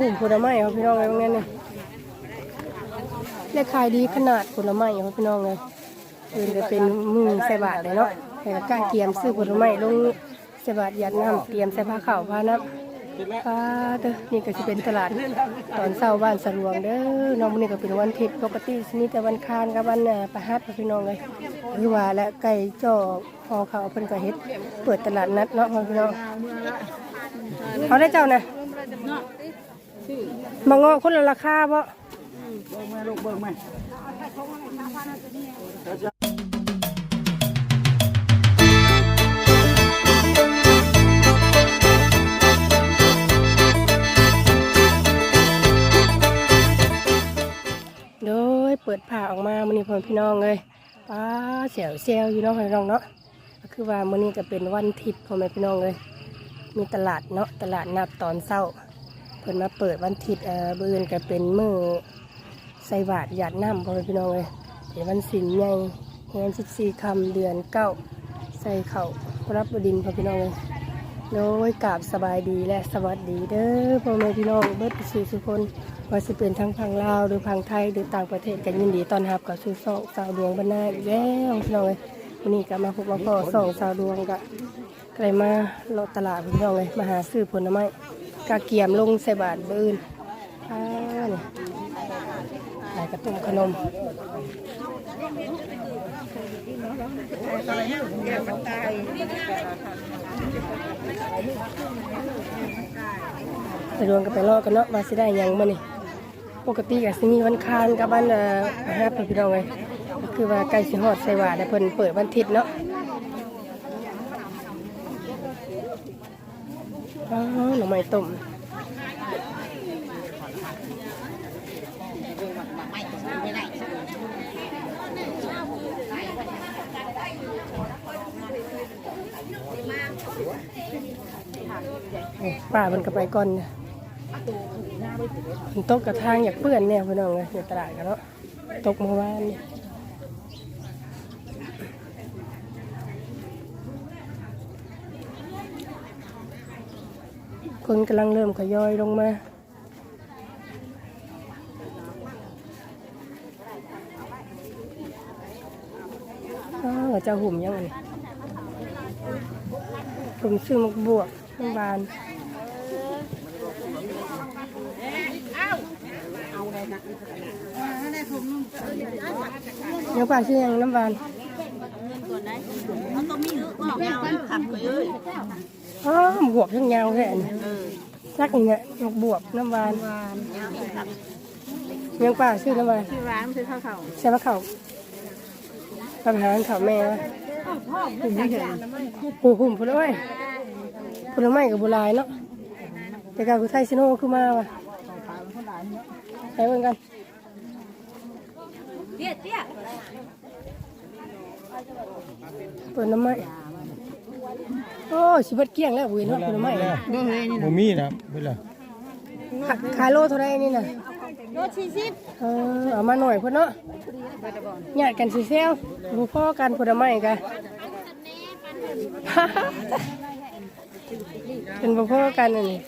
หุ่มผลไม้ครับพี่น้องเลยตรงนี้นี่เลขขายดีขนาดผลไม้ครับพี่น้องเลยอื่นจะเป็นมือใส่บาทเลยเนาะแต่ก้าเตรียมซื้อผลไม้ลงใส่บาทยัดน้ำเตรียมใส่ผ้าขาวผ้าน้ำผ้าเด้อนี่ก็จะเป็นตลาดตอนเช้าบ้านสะลวงเด้อน้องนี้ก็เป็นวันอาทิตย์ปกติมีแต่วันคานกับวันอ่าประหัสครับพี่น้องเลยหรือว่าและไก่จ่อพอเขาวเพิ่นก็เฮ็ด เปิดตลาดนัดเนาะพี่น้องเขาได้เจ้านะ มางอคนละราคาบ่เบิ่งมาลูกเบิ่งมาโดยเปิดผ้าออกมามื้อนี้พ่อพี่น้องเลยป้าเสียวเซลอยู่เนาะพี่น้องเนาะก็คือว่ามื้อนี้ก็เป็นวันอาทิตย์พ่อแม่พี่น้องเลยมีตลาดเนาะตลาดนัดตอนเช้า เพิ่นมาเปิดวันทิตย์เอ่อมื้ออื่นก็เป็นมือใส่บาตรหยาดน้ำพ่อแม่พี่น้องเลยเป็นวันศีลใหญ่แห่ง14ค่คำเดือนเก้าใส่เข้ารับบดินพ่อพี่น้องเลยโดยกราบสบายดีและสวัสดีเด้อพ่อแม่พี่น้องเบิดสู่สุคนว่าสิเป็นทั้งพังลาวหรือพังไทยหรือต่างประเทศกันยินดีต้อนรับกับสู่สองสาวดวงบรรณาอีกแล้วพี่น้องเลยวันนี้ก็มาพบมาพ่อสองสาวดวงกะไกลมาเลาะตลาดพี่น้องเลยมาหาซื้อผลไม้ กาเกียมลงใส่บาทบืนอ่านี่ขายกระตุ้มขนมไปรวมกันไปรอกันเนาะว่าสิได้หยังมานี่ปกติก็สิมีวันคานกับวันเอ่อฮะพี่น้องเลยก็คือว่าใกล้สิฮอดใส่หวาดเพิ่นเปิดวันอาทิตย์เนาะอ๋อ หน่อไม้ต้มป้ามันก็ไปก่อนนะมันตกกระทางอยากเปื้อนแน่พี่น้องเลยอยู่ตลาดกันเนาะตกเมื่อวานเนี่ย คนกำลังเริ่มขยอยลงมาอาจะหุ่มยังไงผมซื้อมกบวกน้ำบานเดี๋ยวป่าชื่อยังน้ำบานเอาตัวมีเออออกเอาขับไปเอ้ย อ๋อบวกทั้งยาวแค่นี้สักอย่างเงี้ยมักบวกน้ำบานยังป่าชื่อน้ำบานที่ร้านซื้อข้าวเขาใช่ปะเขาปัญหาเขาแม่วะผมไม่เห็นปูหุ่มผลไม้ผลไม้กับบุหลายเนาะแต่การกุไทยซิโนคือมาวะไปเบิ่งกันเตี้ยเตี้ยผลไม้ โอ้ชิบัดเกลี้ยงแล้วบุญเนาะผลไม้น่ะบ่เฮ้ยนี่บ่มีนะเพิ่นล่ะขาขายโลเท่าไรนี่น่ะรถสี่สิบเออเอามาหน่อยพุ่นเนาะญาติกันสิเซลบุพ่อกันผลไม้กันเป็นบุพ่อกันอันนี้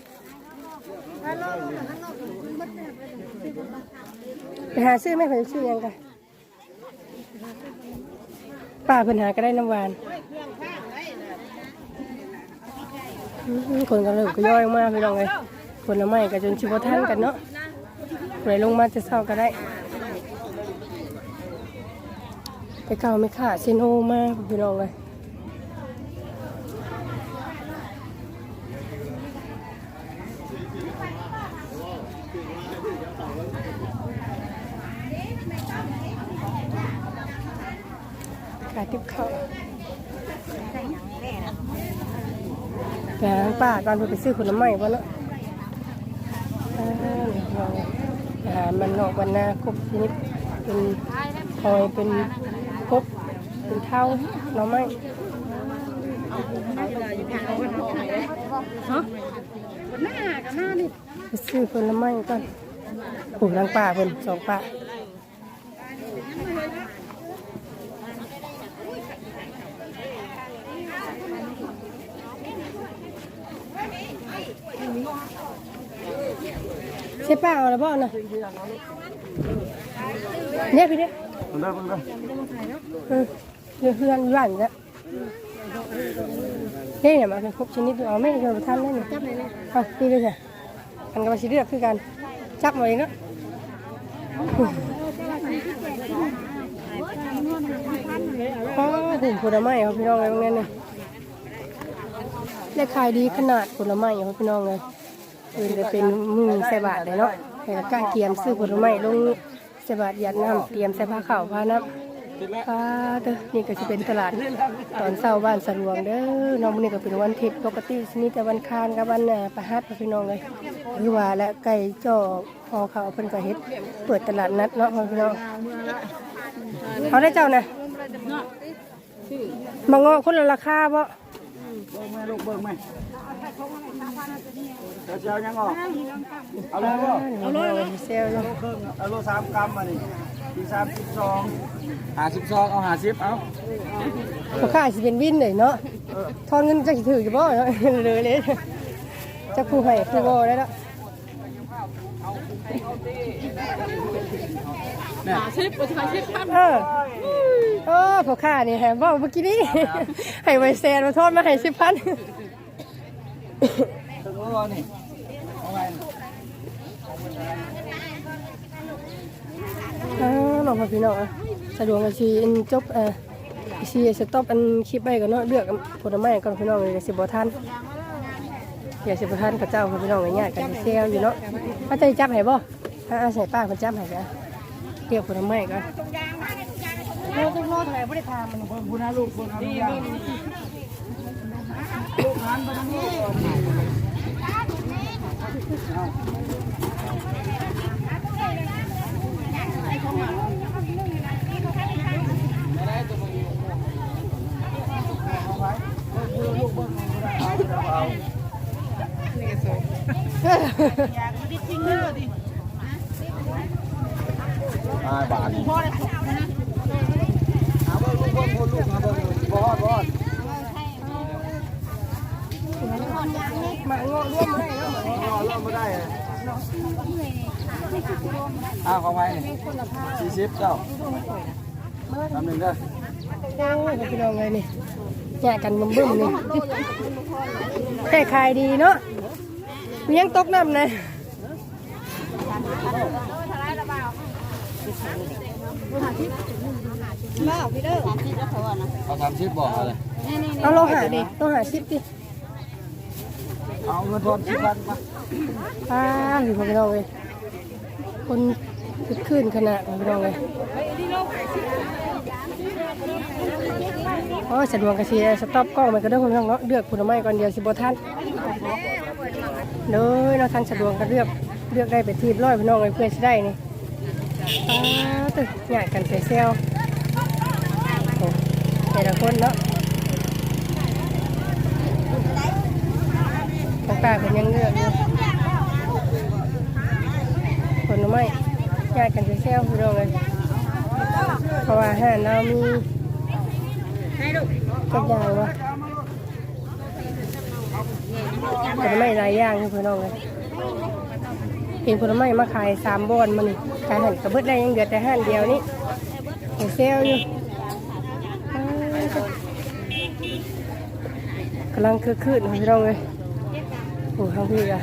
ไปหาซื้อไหม่เพิ่นซื้อหยังกันป้าเพิ่นหาก็ได้น้ำหวานอืม คนก็เริ่มก็ย่อยออกพี่น้องเลยผละไม้ก็จนชิบทันกันเนาะไหลลงมาจะเศร้าก็ได้ไปเก่าไม่ขาดเซนโฮมากพี่น้องเลยขายทิพเขา แต่ทางป้าก่อนเพิ่นไปซื้อผลไม้บ่เนาะอาหารมันนอกวันนาครบชนิดเป็นคอยเป็นครบเป็นเท่าหน่อไม้ฮะหน้ากับหน้านี่ซื้อผลไม้ก่อนปลูกทางป่าเพิ่นสองป่า ใช่ป้าเอาละบ่น่ะเนี่ยพี่เนี่ยมันได้มันได้เออเรือเฮือนหวานจ้ะนี่เนี่ยมันเป็นครบชนิดอยู่เอาไม่เคยไปทำได้เนี่ยจับเลยเลยเอานี่เลยจ้ะอันกับมาชิเลือกคือกันจับมาเองเนาะอ๋อหุ่นผลไม้ครับพี่น้องเลยตรงนี้เนี่ยเลขขายดีขนาดผลไม้ครับพี่น้องเลย อื่นจะเป็นมือใส่บาทเลยเนาะแต่ก้าเตรียมซื้อผลไม้ลงใส่บาทยัดน้ำเตรียมใส่ผ้าขาวผ้าน้ำค่ะเด้อนี่ก็จะเป็นตลาดตอนเช้าบ้านสะลวงเด้อน้องมุนี้ก็เป็นวันทิตย์ปกติมีแต่วันคานกับวันน่ะประหัสพี่น้องเลยหรือว่าและไก่จอพอเขาเพิ่นก็เฮ็ดเปิดตลาดนัดเนาะพี่น้องเอาได้เจ้านะมางอคนละราคาบ่เบิ่งไหมลูกเบิ่งไหม เดี๋ยวจะเอายังออก เอาเลยบ่เอาเลยเซลล์อยู่เครื่งเอาโลสามกรัมมานี่ที่สามสิบสองหาสิบสองเอาหาสิบเอาราคาสิเป็นวินเลยเนาะทอนเงินจักสิถืออยู่บ่เนาะเลยเลยจักผู้ให้ผู้บ่ได้แล้วหาชิปหาชิปพันเออโอ้พ่อข้านี่ฮะบอกเมื่อกี้นี้ให้ไวเซนมาโทษมาให้สิบพัน ถึงแล้วบ่นี่เอาไงอ้าวน้องพ่อพี่น้องอะสะดวกกันชีอันจบเอ่อชีสต็อปอันคลิปไปกันเนาะเลือกผลไม้ก่อนพี่น้องเลยสิบ่ทันอย่าสิบ่ทันกับเจ้าพี่น้องง่ายๆกันเซลอยู่เนาะป้าใจจับให้บ่อ่าใส่ป้าเพิ่นจับให้กันเลือกผลไม้ก่อนโลกโลกเท่าไหร่บ่ได้ทามันเบิ่งคุณนะลูกเบิ่งเอาทุกอย่างลูกหันไปทางลูกก่ อนอ่าบาทนี่หาเบิ่งลูกเบิ่งคนลูกหาเบิ่งบ่ฮอดบ่ฮอดมางอร่ต้อ๋อเริ่มไม่ได้เลย อ้าวของไว้สี่สิบเจ้าทำหนึ่งเด้อโอ้ยพี่น้องเลยนี่แยกกันบึ้มๆนี่แค่ขายดีเนาะมียังตกน้ำนะเอาสามสิบบอกอะไรเอาโลหะดิโลหะชิปดิเอาเงินทอนสิบพันมาป้าอยู่พี่น้องเลย คนคึกคืนขนาดพี่น้องเลยอ้ยสะดวกกระเชียสต็อปกล้องมันก็ได้คนน้องเนาะเลือกผลไม้ก่อนเดียวสิบท่านเลยเราะทันสะดวกก็เลือกเลือกได้ไปทีบร้อยพี่น้องเลยเพื่อจะได้นี่าตึกใหญ่กันเซลเซลโอ้แต่ละคนเนาะต่างๆเป็นยังเลือกอยู่ผล ไม้ใหญ่กันเซลเซลพี่น้องเลยเพราะว่าอาหาเรามีทุกอย่างวะผลไม้หลายอย่างพี่น้องเลยเป็นผลไม้มาขายสามบอนมานี่ขายหันกระเบิดได้ยังเดือดแต่ห้านเดียวนี่เห็นเซลอยู่อ้าวกำลังคือคืนพี่น้องเลยโอ้ข้างพี่อะ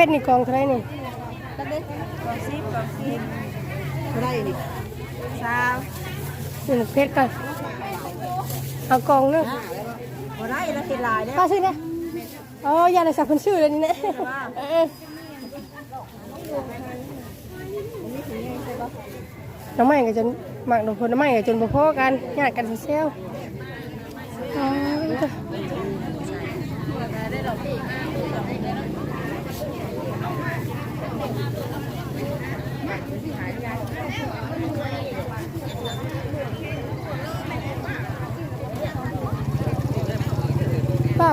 ประเภทนี่กองเท่าไหรนี่อะไรนี่สาวซื้อปรกันเอากองนึงบ่ได้แล้วเห็นลายแล้วป้าซื้อนะอ๋อยาอะไรสักคนชื่อเลยนี่นะเออน้ำไม้ก็จนหมักดอกผลน้ำไม้ก็จนบ่พอกันญาติกันเซลอ๋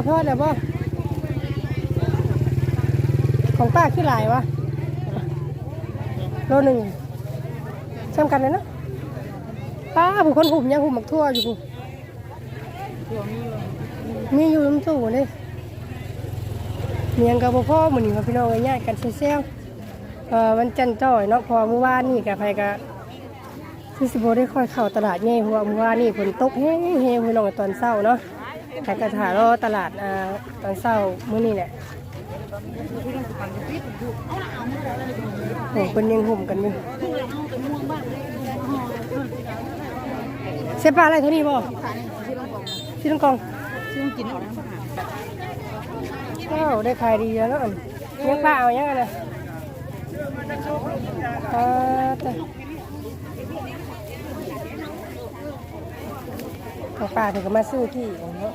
พอดแล้วบ่ของป้าคือหลายวะโลหนึ่งซ้ำกันเลยเนาะป้าผู้คนหุ่มยังหุ่มหมักทั่วอยู่มีอยู่น้ำตู้เลยเมียงกับพ่อหมือนี่ว่พี่น้องง่ายกันเซลเอ่อวันจันทร์จ้อยเนาะพอเมื่อวานนี่กับใครก็คือสิบโได้ค่อยเข้าตลาดไงเพราะว่าเมื่อวานนี่ฝนตกแห้งๆพี่น้องตอนเช้าเนาะ ใครก็ถารอตลาดอ่าตอนเช้ามื้อนี้แหละโอ้คนยังห่มกันอยู่เสปลาอะไรเท่านี้บ่ที่ต้องกองซึ่งกินเอาแล้วว้าได้ขายดีแล้วเนาะอันยังป้าเอายังไงนะอ่าต่ของ ป้าถึงก็มาซื้อที่ของเนาะ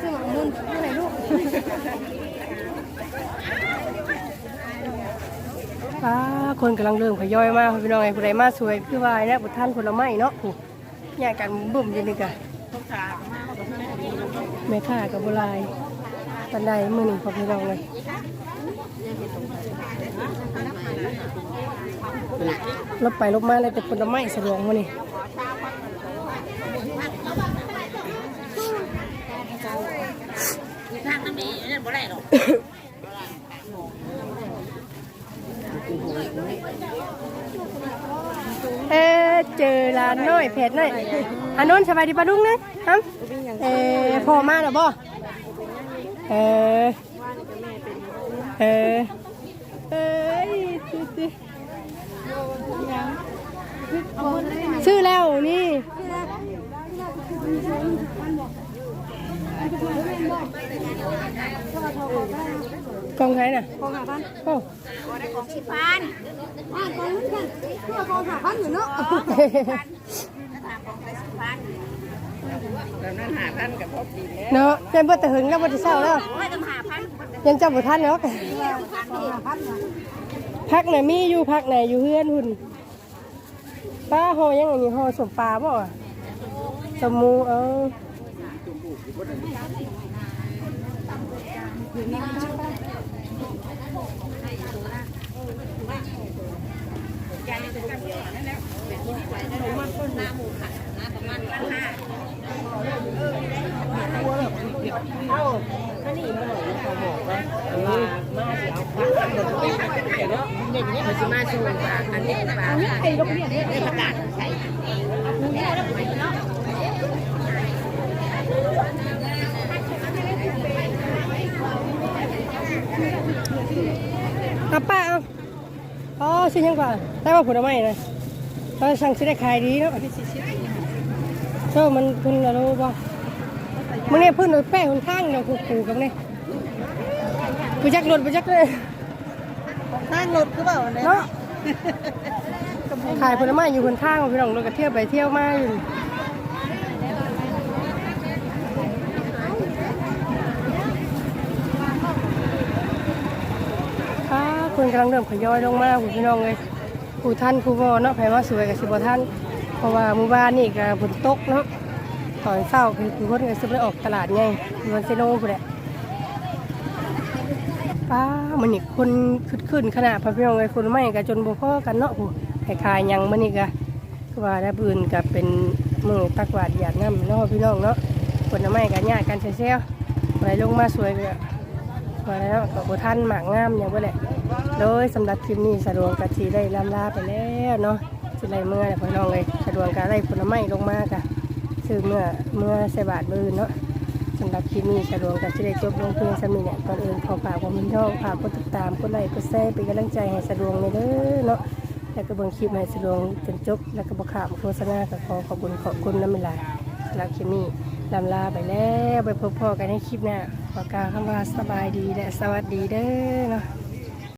ซื้อหมักมุนที่ไหนลูกป้าคนกำลังเริ่มขย่อยมากพี่น้องไอ้ผู้ใดมาสวยคือว่าเนี่ยบุท่านผลไม้เนาะผู้แยกกันบุ่มอยู่นี่กะต้องขามาแม่ค้ากับบุลายปันไดมือหนึ่งพอพี่น้องเลยลบไปลบมาเลยแต่ผลไม้สะดวกมานี่ เออเจอร้านน้อยเพจน้อยอันนู้นสบายดีปะลุงนะครับเออพอมาแล้วบ่เออเออเอ้ยซื้อซื้อแล้วนี่ กองใครน่ะกองหาพันโอ้ของสิบพันอ่ากองพันเพื่อกองหาพันอยู่เนาะแล้วนั่นหาท่านกับพ่อปีแล้วเนาะเป็นบ่แต่หึงแล้วบ่จะเศร้าแล้วไม่ต้องหาพันยังจำบ่ทันเนาะกองหาพันพักไหนมีอยู่พักไหนอยู่เฮือนหุ่นป้าห่อยังไงนี่ห่อสมปลาบ่ อะสมหมูเออเอา อ๋อสิยังกว่าได้ว่าผลไม้นะเราสั่งสิได้ขายดีเนาะเจ้ามันคุณละรู้บ่มึงเนี่ยพื้นโดยแป้งคนข้างเนาะขู่ๆกับเนี่ยกูจักรถกูจักเลยนั่งรถคือเปล่าเนี่ยเนาะขายผลไม้อยู่คนข้างพี่น้องเราก็เที่ยวไปเที่ยวมาอยู่ค่ะค นกำลังเริ่มขย้อยลงมาคุณพี่น้องเลยผู้ท่านผู้บ่เนาะไผมาสวยกับสิบท่านเพราะว่าหมู่บ้านนี่ก็ฝนตกเนาะตอนเช้าคือคือคนก็สิบได้ออกตลาดไงมันเซโน่พุ่นแหละป้ามันนี่คนขึ้นขึ้นขนาดพี่น้องเลยคนไม่กันจนบ่พอกันเนาะผู้ให้ขายยังมันนี่ก็คือว่าได้ปืนกับเป็นมือตักบาดหยาดน้ำเนาะพี่น้องเนาะคนไม่กันญาติกันเซี่ยวๆอะไรลงมาสวยก็มาแล้วก็บ่ทันหมากงามอย่างบ่แหละ โดยสำหรับคลิปนี้สะดวกกะทีได้ลำลาไปแล้วเนาะสิไรเมื่อแหละพี่น้องเลยสะดวกกะไล่ผลไม้ลงมากะซื้อเมื่อเมื่อใส่บาทบืนเนาะสำหรับคลิปนี้สะดวกกับจะได้จบลงเพียงสำนีเนี่ยก่อนอื่นขอฝากความมินชอบฝากกดติดตามกดไลค์กดแชร์เป็นกำลังใจให้สะดวกในเด้อเนาะแล้วก็เบิ่งคลิปให้สะดวกจนจบแล้วก็บอกข่าวโฆษณาก็ขอขอบคุณขอบคุณน้ำมันลายสำหรับคลิปนี้ลำลาไปแล้วไปพบพ่อกันในคลิปหน้าขอขอกล่าวคำว่าสบายดีและสวัสดีเด้อเนาะ